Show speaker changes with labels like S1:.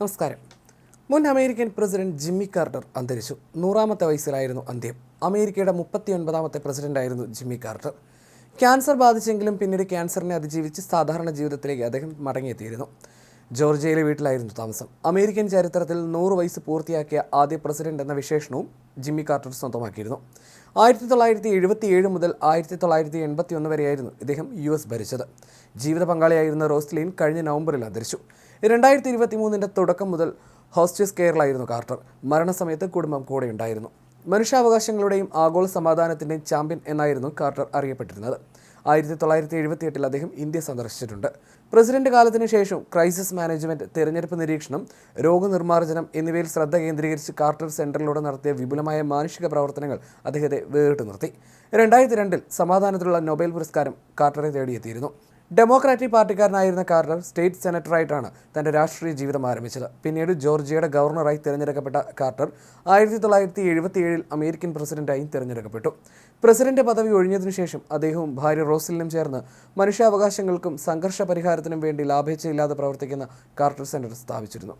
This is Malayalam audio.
S1: നമസ്കാരം. മുൻ അമേരിക്കൻ പ്രസിഡന്റ് ജിമ്മി കാർട്ടർ അന്തരിച്ചു. നൂറാമത്തെ വയസ്സിലായിരുന്നു അന്ത്യം. അമേരിക്കയുടെ മുപ്പത്തിയൊൻപതാമത്തെ പ്രസിഡന്റായിരുന്നു ജിമ്മി കാർട്ടർ. ക്യാൻസർ ബാധിച്ചെങ്കിലും പിന്നീട് ക്യാൻസറിനെ അതിജീവിച്ച് സാധാരണ ജീവിതത്തിലേക്ക് അദ്ദേഹം മടങ്ങിയെത്തിയിരുന്നു. ജോർജിയയിലെ വീട്ടിലായിരുന്നു താമസം. അമേരിക്കൻ ചരിത്രത്തിൽ നൂറ് വയസ്സ് പൂർത്തിയാക്കിയ ആദ്യ പ്രസിഡന്റ് എന്ന വിശേഷണവും ജിമ്മി കാർട്ടർ സ്വന്തമാക്കിയിരുന്നു. ആയിരത്തി തൊള്ളായിരത്തി എഴുപത്തി ഏഴ് മുതൽ ആയിരത്തി തൊള്ളായിരത്തി എൺപത്തി ഒന്ന് വരെയായിരുന്നു ഇദ്ദേഹം യു എസ് ഭരിച്ചത്. ജീവിത പങ്കാളിയായിരുന്ന റോസ്ലിൻ കഴിഞ്ഞ നവംബറിൽ അന്തരിച്ചു. രണ്ടായിരത്തി ഇരുപത്തി മൂന്നിന്റെ തുടക്കം മുതൽ ഹോസ്റ്റസ് കെയറിലായിരുന്നു കാർട്ടർ. മരണസമയത്ത് കുടുംബം കൂടെ ഉണ്ടായിരുന്നു മനുഷ്യാവകാശങ്ങളുടെയും ആഗോള സമാധാനത്തിന്റെയും ചാമ്പ്യൻ എന്നായിരുന്നു കാർട്ടർ അറിയപ്പെട്ടിരുന്നത്. ആയിരത്തി തൊള്ളായിരത്തി എഴുപത്തിയെട്ടിൽ അദ്ദേഹം ഇന്ത്യ സന്ദർശിച്ചിട്ടുണ്ട്. പ്രസിഡന്റ് കാലത്തിന് ശേഷം ക്രൈസിസ് മാനേജ്മെന്റ് തെരഞ്ഞെടുപ്പ് നിരീക്ഷണം രോഗനിർമ്മാർജനം എന്നിവയിൽ ശ്രദ്ധ കേന്ദ്രീകരിച്ച് കാർട്ടർ സെന്ററിലൂടെ നടത്തിയ വിപുലമായ മാനുഷിക പ്രവർത്തനങ്ങൾ അദ്ദേഹത്തെ വേറിട്ട് നിർത്തി. രണ്ടായിരത്തി രണ്ടിൽ സമാധാനത്തിലുള്ള നൊബേൽ പുരസ്കാരം കാർട്ടറെ തേടിയെത്തിയിരുന്നു. ഡെമോക്രാറ്റിക് പാർട്ടിക്കാരനായിരുന്ന കാർട്ടർ സ്റ്റേറ്റ് സെനറ്ററായിട്ടാണ് തന്റെ രാഷ്ട്രീയ ജീവിതം ആരംഭിച്ചത്. പിന്നീട് ജോർജിയയുടെ ഗവർണറായി തിരഞ്ഞെടുക്കപ്പെട്ട കാർട്ടർ ആയിരത്തി തൊള്ളായിരത്തി എഴുപത്തിയേഴിൽ അമേരിക്കൻ പ്രസിഡന്റായും തിരഞ്ഞെടുക്കപ്പെട്ടു. പ്രസിഡന്റ് പദവി ഒഴിഞ്ഞതിനു ശേഷം അദ്ദേഹവും ഭാര്യ റോസിലിനും ചേർന്ന് മനുഷ്യാവകാശങ്ങൾക്കും സംഘർഷ പരിഹാരത്തിനും വേണ്ടി ലാഭേച്ഛയില്ലാതെ പ്രവർത്തിക്കുന്ന കാർട്ടർ സെന്റർ സ്ഥാപിച്ചിരുന്നു.